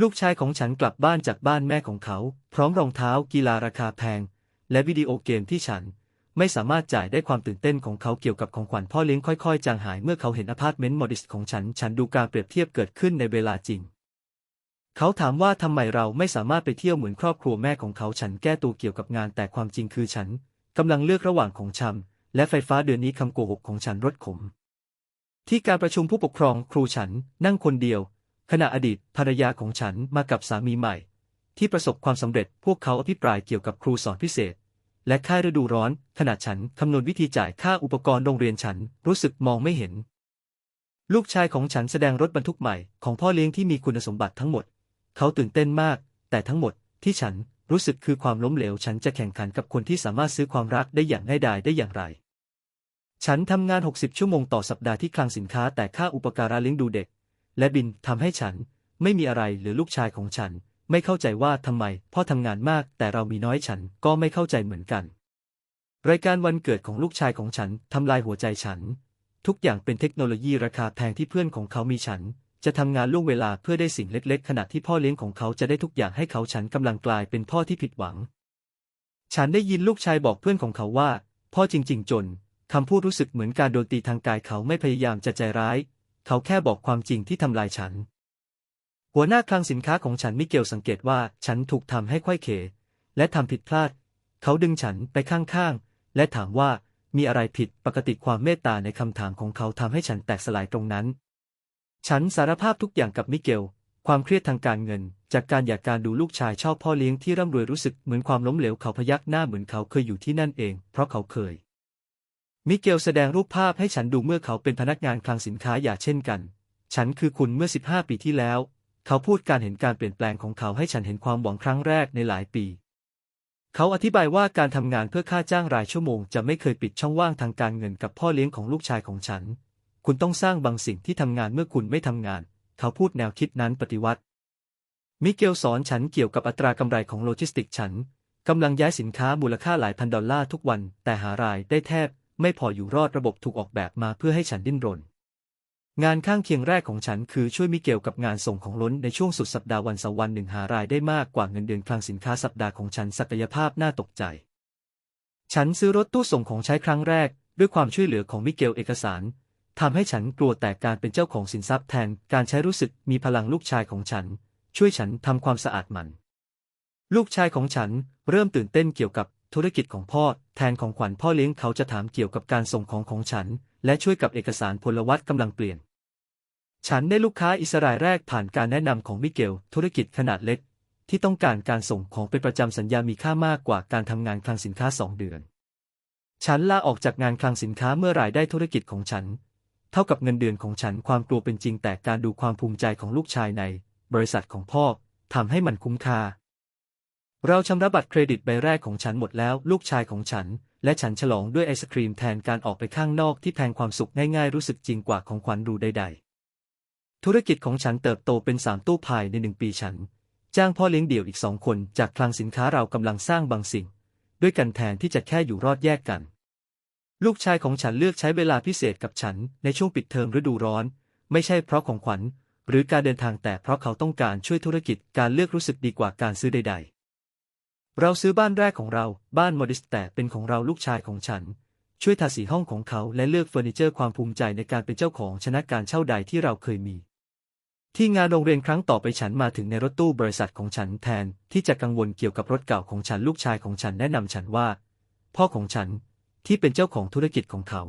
ลูกชายของฉันกลับบ้านจากบ้านแม่ของเขา พร้อมรองเท้ากีฬาราคาแพง และวิดีโอเกมที่ฉัน ไม่สามารถจ่ายได้ความตื่นเต้นของเขาเกี่ยวกับของขวัญพ่อเลี้ยงค่อยๆ จางหายเมื่อเขาเห็นอพาร์ตเมนต์โมดิสของฉัน ฉันดูการเปรียบเทียบเกิดขึ้นในเวลาจริง เขาถามว่าทำไมเราไม่สามารถไปเที่ยวเหมือนครอบครัวแม่ของเขาฉันแก้ตัวเกี่ยวกับงานแต่ความจริงคือฉันกำลังเลือกระหว่างของชำและไฟฟ้าเดือนนี้คำโกหกของฉันรถขมที่การประชุมผู้ปกครองครูฉันนั่งคนเดียว ขณะอดีตภรรยาของฉันมากับสามีใหม่ ที่ประสบความสำเร็จพวกเขาอภิปรายเกี่ยวกับครูสอนพิเศษ และค่ายฤดูร้อน ขณะฉันคำนวณวิธีจ่ายค่าอุปกรณ์โรงเรียนฉันรู้สึกมองไม่เห็น ลูกชายของฉันแสดงรถบรรทุกใหม่ของพ่อเลี้ยงที่มีคุณสมบัติทั้งหมด เขาตื่นเต้นมาก แต่ทั้งหมดที่ฉันรู้สึกคือความล้มเหลว ฉันจะแข่งขันกับคนที่สามารถซื้อความรักได้อย่างง่ายดายได้อย่างไร ฉันทำงาน 60 ชั่วโมงต่อสัปดาห์ที่คลังสินค้าแต่ค่าอุปการะเลี้ยงดูเด็ก และบินทำให้ฉัน ไม่มีอะไรหรือลูกชายของฉัน ไม่เข้าใจว่าทำไมพ่อทำงานมากแต่เรามีน้อยฉันก็ไม่เข้าใจเหมือนกัน รายการวันเกิดของลูกชายของฉันทำลายหัวใจฉัน ทุกอย่างเป็นเทคโนโลยีราคาแพงที่เพื่อนของเขามีฉัน จะทำงานล่วงเวลาเพื่อได้สิ่งเล็ก ๆ ขณะที่พ่อเลี้ยงของเขาจะได้ทุกอย่างให้เขาฉันกำลังกลายเป็นพ่อที่ผิดหวัง ฉันได้ยินลูกชายบอกเพื่อนของเขาว่า พ่อจริง ๆ จนคำพูดรู้สึกเหมือนการโดนตีทางกายเขาไม่พยายามจะใจร้าย เขาแค่บอกความจริงที่ทำลายฉัน หัวหน้าคลังสินค้าของฉันมิเกลสังเกตว่าฉันถูกทำให้ไขว้เข และทำผิดพลาด เขาดึงฉันไปข้างๆ และถามว่ามีอะไรผิดปกติความเมตตาในคำถามของเขาทำให้ฉันแตกสลายตรงนั้น ฉันสารภาพทุกอย่างกับมิเกล ความเครียดทางการเงิน จากการอยากการดูลูกชายชอบพ่อเลี้ยงที่ร่ำรวยรู้สึกเหมือนความล้มเหลวเขาพยักหน้าเหมือนเขาเคยอยู่ที่นั่นเอง เพราะเขาเคย มิเกลแสดงรูปภาพให้ฉันดูเมื่อเขาเป็นพนักงานคลังสินค้าอย่าเช่นกัน ฉันคือคุณเมื่อ 15 ปีที่แล้ว เขาพูดการเห็นการเปลี่ยนแปลงของเขาให้ฉันเห็นความหวังครั้งแรกในหลายปี เขาอธิบายว่าการทำงานเพื่อค่าจ้างรายชั่วโมงจะไม่เคยปิดช่องว่างทางการเงินกับพ่อเลี้ยงของลูกชายของฉัน คุณต้องสร้างบางสิ่งที่ทำงานเมื่อคุณไม่ทำงาน เขาพูดแนวคิดนั้นปฏิวัติ มิเกลสอนฉันเกี่ยวกับอัตรากำไรของโลจิสติกฉันกำลังย้ายสินค้ามูลค่าหลายพันดอลลาร์ทุกวัน แต่หารายได้แทบ ไม่พออยู่รอดระบบถูกออกแบบมาเพื่อให้ฉันดิ้นรน งานข้างเคียงแรกของฉันคือช่วยมิเกลกับงานส่งของล้นในช่วงสุดสัปดาห์วันเสาร์วันหนึ่งหารายได้มากกว่าเงินเดือนคลังสินค้าสัปดาห์ของฉันศักยภาพน่าตกใจ ฉันซื้อรถตู้ส่งของใช้ครั้งแรก ด้วยความช่วยเหลือของมิเกลเอกสารทำให้ฉันกลัวแต่การเป็นเจ้าของสินทรัพย์แทนการใช้รู้สึกมีพลังลูกชายของฉัน ช่วยฉันทำความสะอาดมัน ลูกชายของฉันเริ่มตื่นเต้นเกี่ยวกับ ธุรกิจของพ่อ แทนของขวัญพ่อเลี้ยงเขาจะถามเกี่ยวกับการส่งของของฉัน และช่วยกับเอกสารพลวัตกำลังเปลี่ยน ฉันได้ลูกค้าอิสราเอลแรกผ่านการแนะนำของมิเกล ธุรกิจขนาดเล็ก ที่ต้องการการส่งของเป็นประจำสัญญามีค่ามากกว่าการทำงานคลังสินค้าสองเดือน ฉันลาออกจากงานคลังสินค้าเมื่อรายได้ธุรกิจของฉัน เท่ากับเงินเดือนของฉันความกลัวเป็นจริงแต่การดูความภูมิใจของลูกชายใน บริษัทของพ่อทำให้มันคุ้มค่า เราชำระบัตรเครดิตใบแรกของฉันหมดแล้ว ลูกชายของฉัน และฉันฉลองด้วยไอศครีมแทนการออกไปข้างนอกที่แพงความสุขง่ายๆรู้สึกจริงกว่าของขวัญรูใดๆ ธุรกิจของฉันเติบโตเป็นสามตู้ภายในหนึ่งปีฉัน จ้างพ่อเลี้ยงเดี่ยวอีกสองคนจากคลังสินค้าเรากำลังสร้างบางสิ่ง ด้วยกันแทนที่จะแค่อยู่รอดแยกกัน ลูกชายของฉันเลือกใช้เวลาพิเศษกับฉันในช่วงปิดเทอมฤดูร้อน ไม่ใช่เพราะของขวัญ หรือการเดินทางแต่เพราะเขาต้องการช่วยธุรกิจการเลือกรู้สึกดีกว่าการซื้อใด ๆ เราซื้อบ้านแรกของเรา บ้านโมดิสแต่เป็นของเราลูกชายของฉัน ช่วยทาสีห้องของเขาและเลือกเฟอร์นิเจอร์ความภูมิใจในการเป็นเจ้าของชนะการเช่าใดที่เราเคยมี ที่งานโรงเรียนครั้งต่อไปฉันมาถึงในรถตู้บริษัทของฉันแทนที่จะกังวลเกี่ยวกับรถเก่าของฉันลูกชายของฉันแนะนำฉันว่า พ่อของฉันที่เป็นเจ้าของธุรกิจของเขา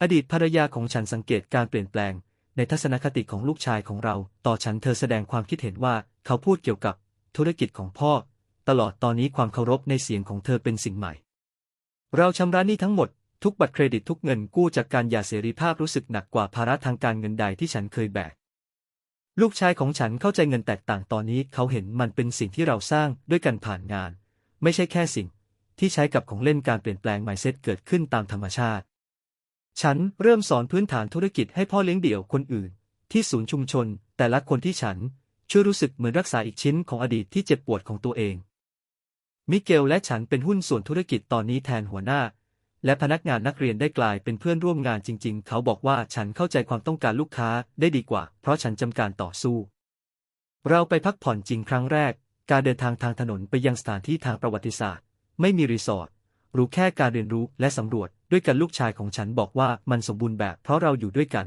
อดีตภรรยาของฉันสังเกตการเปลี่ยนแปลง ในทัศนคติของลูกชายของเรา ต่อฉันเธอแสดงความคิดเห็นว่าเขาพูดเกี่ยวกับธุรกิจของพ่อ ตลอดตอนนี้ความเคารพในเสียงของเธอเป็นสิ่งใหม่ เราชำระหนี้ทั้งหมด ทุกบัตรเครดิตทุกเงินกู้จากการหย่าเสรีภาพรู้สึกหนักกว่าภาระทางการเงินใดที่ฉันเคยแบก ลูกชายของฉันเข้าใจเงินแตกต่างตอนนี้ เขาเห็นมันเป็นสิ่งที่เราสร้างด้วยกันผ่านงาน ไม่ใช่แค่สิ่ง ที่ใช้กับของเล่นการเปลี่ยนแปลง mindset เกิดขึ้นตามธรรมชาติ ฉันเริ่มสอนพื้นฐานธุรกิจให้พ่อเลี้ยงเดี่ยวคนอื่น ที่ศูนย์ชุมชน แต่ละคนที่ฉันช่วยรู้สึกเหมือนรักษาอีกชิ้นของอดีตที่เจ็บปวดของตัวเอง มิเกลและฉันเป็นหุ้นส่วนธุรกิจตอนนี้แทนหัวหน้า และพนักงานนักเรียนได้กลายเป็นเพื่อนร่วมงานจริง ๆ เขาบอกว่าฉันเข้าใจความต้องการลูกค้าได้ดีกว่า เพราะฉันจำการต่อสู้ เราไปพักผ่อนจริงครั้งแรก การเดินทางทางถนนไปยังสถานที่ทางประวัติศาสตร์ ไม่มีรีสอร์ทรู้แค่การเรียนรู้และสำรวจด้วยกันลูกชายของฉันบอกว่ามันสมบูรณ์แบบเพราะเราอยู่ด้วยกัน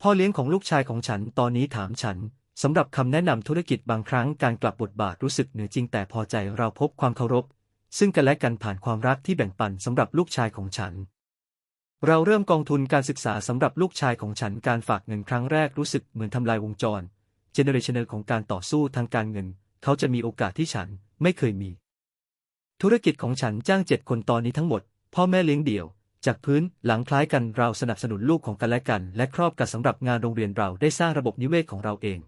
พ่อเลี้ยงของลูกชายของฉันตอนนี้ถามฉัน สำหรับคำแนะนำธุรกิจบางครั้งการกลับบทบาทรู้สึกเหนือจริงแต่พอใจเราพบความเคารพ ซึ่งกันและกันผ่านความรักที่แบ่งปันสำหรับลูกชายของฉัน เราเริ่มกองทุนการศึกษาสำหรับลูกชายของฉันการฝากเงินครั้งแรกรู้สึกเหมือนทำลายวงจร เจเนอเรชันของการต่อสู้ทางการเงิน เขาจะมีโอกาสที่ฉันไม่เคยมี ธุรกิจของฉันจ้างเจ็ดคนตอนนี้ทั้งหมด พ่อแม่เลี้ยงเดี่ยวจากพื้นหลังคล้ายกันเราสนับสนุนลูกของกันและกัน และครอบกันสำหรับงานโรงเรียนเราได้สร้างระบบนิเวศของเราเอง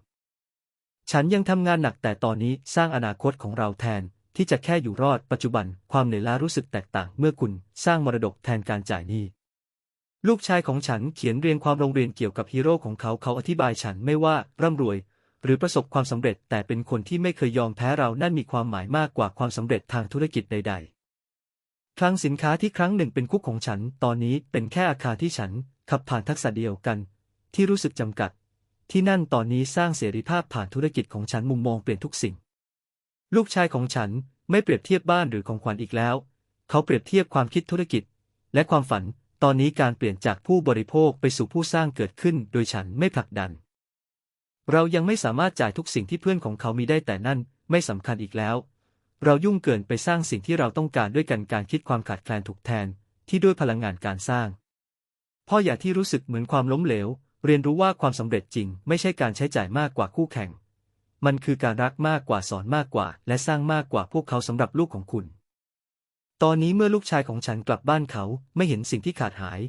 ฉันยังทำงานหนักแต่ตอนนี้สร้างอนาคตของเราแทน ที่จะแค่อยู่รอดปัจจุบันความเหนื่อยล้ารู้สึกแตกต่างเมื่อคุณสร้างมรดกแทนการจ่ายหนี้ลูกชายของฉันเขียนเรียงความโรงเรียนเกี่ยวกับฮีโร่ของเขาเขาอธิบายฉันไม่ว่าร่ำรวย หรือประสบความสำเร็จ แต่เป็นคนที่ไม่เคยยอมแพ้เรานั่นมีความหมายมากกว่าความสำเร็จทางธุรกิจใด ๆ คลังสินค้าที่ครั้งหนึ่งเป็นคุกของฉัน ตอนนี้เป็นแค่อาคารที่ฉันขับผ่านทักษะเดียวกัน ที่รู้สึกจำกัด ที่นั่นตอนนี้สร้างเสรีภาพผ่านธุรกิจของฉันมุมมองเปลี่ยนทุกสิ่ง ลูกชายของฉันไม่เปรียบเทียบบ้านหรือของขวัญอีกแล้ว เขาเปรียบเทียบความคิดธุรกิจ และความฝัน ตอนนี้การเปลี่ยนจากผู้บริโภคไปสู่ผู้สร้างเกิดขึ้น โดยฉันไม่ผลักดัน เรายังไม่สามารถจ่ายทุกสิ่งที่เพื่อนของเขามีได้แต่นั่นไม่สำคัญอีกแล้ว เรายุ่งเกินไปสร้างสิ่งที่เราต้องการด้วยกันการคิดความขาดแคลนถูกแทนที่ด้วยพลังงานการสร้าง พ่ออย่าที่รู้สึกเหมือนความล้มเหลว เรียนรู้ว่าความสำเร็จจริง ไม่ใช่การใช้จ่ายมากกว่าคู่แข่ง มันคือการรักมากกว่าสอนมากกว่า และสร้างมากกว่าพวกเขาสำหรับลูกของคุณ ตอนนี้เมื่อลูกชายของฉันกลับบ้านเขาไม่เห็นสิ่งที่ขาดหาย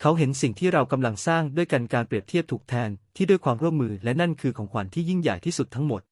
เขาเห็นสิ่งที่เรากำลังสร้างด้วยกันการเปรียบเทียบถูกแทนที่ด้วยความร่วมมือและนั่นคือของขวัญที่ยิ่งใหญ่ที่สุดทั้งหมด